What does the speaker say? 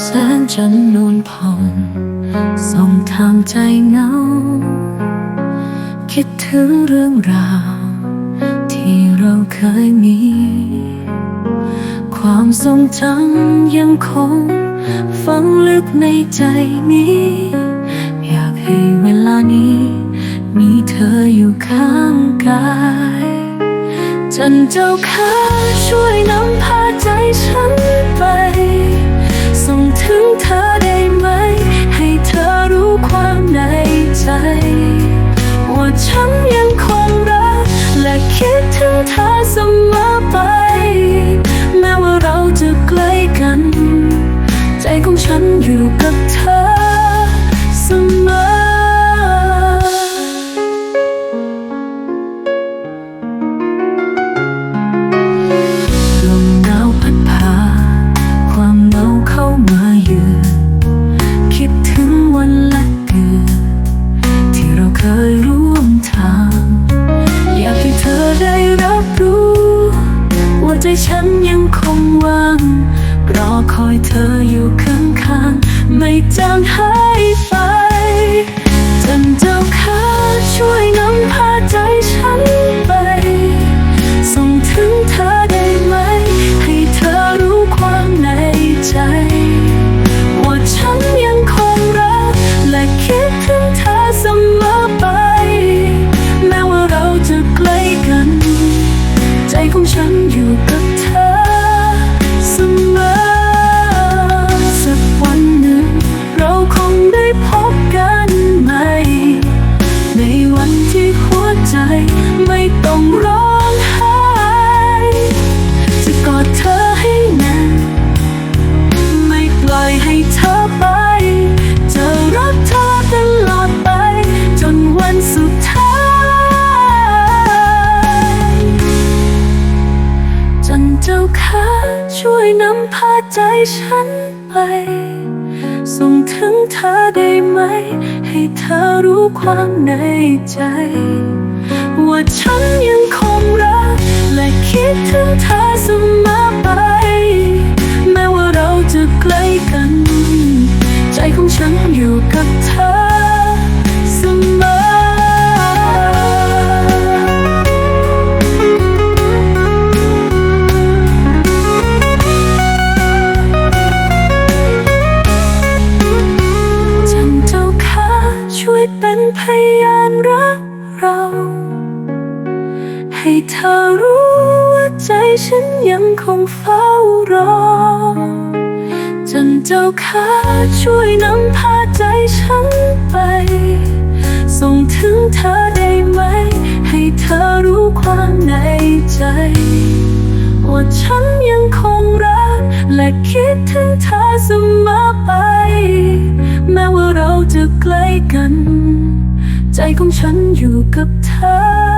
แสนนวลผ่องส่องทางใจเงา คิดถึงเรื่องราว ที่เราเคยมี ความทรงจำยังคง ฝังลึกในใจนี้ อยากให้เวลานี้ มีเธออยู่ข้างกายจันเจ้าข้าช่วยนำพาใจฉันไป ใจฉันยังคงว่างรอคอยเธออยู่ข้างๆไม่จางหายไป วยนำพาใจฉันไป ส่งถึงเธอได้ไหม ให้เธอรู้ความในใจ ว่าฉันยังคงรัก และคิดถึงเธอเสมอ ยานรักเรา ให้เธอรู้ว่าใจฉันยังคงเฝ้ารอ จนเจ้าขาช่วยนำพาใจฉันไป ส่งถึงเธอได้ไหม ให้เธอรู้ความในใจว่าฉันยังคงรัก และคิดถึงเธอเสมอไป แม้ว่าเราจะไกล ใจของฉันอยู่กับเธอ